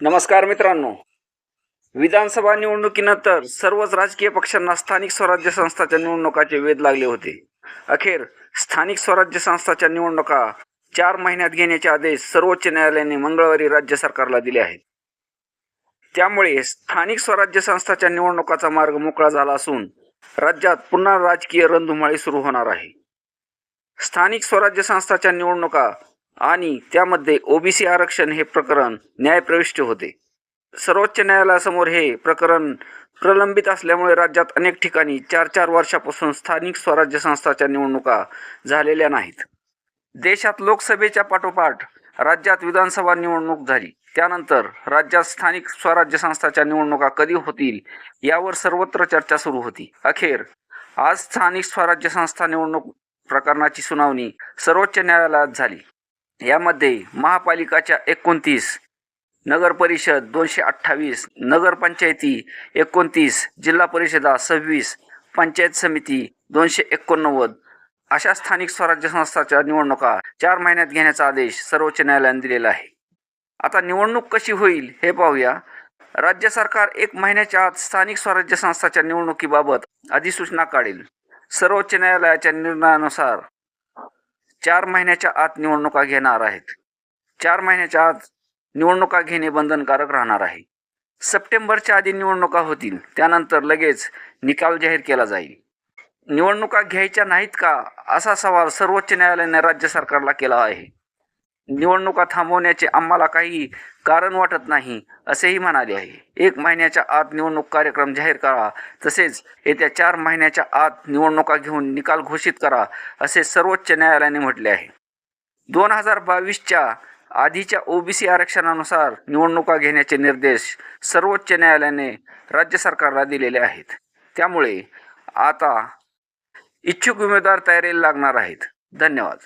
नमस्कार मित्रांनो. विधानसभा निवडणुकीनंतर सर्वच राजकीय पक्षांना स्थानिक स्वराज्य संस्थाच्या निवडणुकाचे वेध लागले होते. अखेर स्थानिक स्वराज्य संस्थाच्या निवडणुका चार महिन्यात घेण्याचे आदेश सर्वोच्च न्यायालयाने मंगळवारी राज्य सरकारला दिले आहेत. त्यामुळे स्थानिक स्वराज्य संस्थाच्या निवडणुकाचा मार्ग मोकळा झाला असून राज्यात पुन्हा राजकीय रणधुमाळी सुरू होणार आहे. स्थानिक स्वराज्य संस्थाच्या निवडणुका आणि त्यामध्ये ओबीसी आरक्षण हे प्रकरण न्यायप्रविष्ट होते. सर्वोच्च न्यायालयासमोर हे प्रकरण प्रलंबित असल्यामुळे राज्यात अनेक ठिकाणी चार चार वर्षापासून स्थानिक स्वराज्य संस्थाच्या निवडणुका झालेल्या नाहीत. देशात लोकसभेच्या पाठोपाठ राज्यात विधानसभा निवडणूक झाली. त्यानंतर राज्यात स्थानिक स्वराज्य संस्थाच्या निवडणुका कधी होतील यावर सर्वत्र चर्चा सुरू होती. अखेर आज स्थानिक स्वराज्य संस्था निवडणूक प्रकरणाची सुनावणी सर्वोच्च न्यायालयात झाली. यामध्ये महापालिकाच्या एकोणतीस नगर परिषद दोनशे अठ्ठावीस नगरपंचायती एकोणतीस जिल्हा परिषदा सव्वीस पंचायत समिती दोनशे एकोणनव्वद. अशा स्थानिक स्वराज्य संस्थाच्या निवडणुका चार महिन्यात घेण्याचा आदेश सर्वोच्च न्यायालयाने दिलेला आहे. आता निवडणूक कशी होईल हे पाहूया. राज्य सरकार एक महिन्याच्या आत स्थानिक स्वराज्य संस्थाच्या निवडणुकीबाबत अधिसूचना काढेल. सर्वोच्च न्यायालयाच्या निर्णयानुसार चार महिन्याच्या आत निवडणुका घेणार आहेत. चार महिन्याच्या आत निवडणुका घेणे बंधनकारक राहणार आहे. सप्टेंबरच्या आधी निवडणुका होतील त्यानंतर लगेच निकाल जाहीर केला जाईल. निवडणुका घ्यायच्या नाहीत का? असा सवाल सर्वोच्च न्यायालयाने राज्य सरकारला केला आहे. निवडणुका थांबवण्याचे आम्हाला काही कारण वाटत नाही असेही म्हणाले आहे. एक महिन्याच्या आत निवडणूक कार्यक्रम जाहीर करा तसेच येत्या चार महिन्याच्या आत निवडणुका घेऊन निकाल घोषित करा असे सर्वोच्च न्यायालयाने म्हटले आहे. दोन हजार बावीसच्या आधीच्या ओबीसी आरक्षणानुसार निवडणुका घेण्याचे निर्देश सर्वोच्च न्यायालयाने राज्य सरकारला दिलेले आहेत. त्यामुळे आता इच्छुक उमेदवार तयारीला लागणार आहेत. धन्यवाद.